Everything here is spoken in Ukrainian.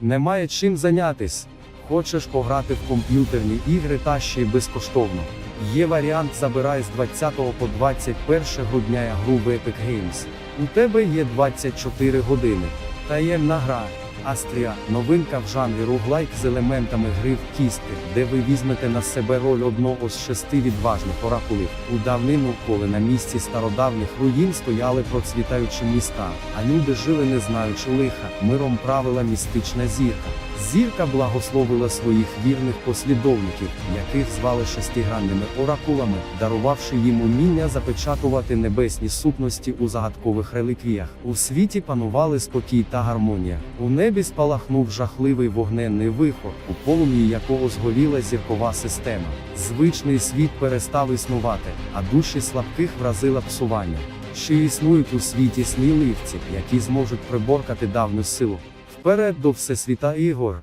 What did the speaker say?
Немає чим зайнятись. Хочеш пограти в комп'ютерні ігри та ще й безкоштовно. Є варіант забирай з 20 по 21 грудня гру в Epic Games. У тебе є 24 години. Таємна гра. Астрія новинка в жанрі руглайк з елементами гри в кістки, де ви візьмете на себе роль одного з шести відважних оракулів. У давнину, коли на місці стародавніх руїн стояли процвітаючі міста, а люди жили не знаючи лиха, миром правила містична зірка. Зірка благословила своїх вірних послідовників, яких звали шестигранними оракулами, дарувавши їм уміння запечатувати небесні сутності у загадкових реліквіях. У світі панували спокій та гармонія. У небі спалахнув жахливий вогненний вихор, у полум'ї якого згоріла зіркова система. Звичний світ перестав існувати, а душі слабких вразила псування. Ще існують у світі сміливці, які зможуть приборкати давню силу. Вперед до Всесвіта ігор.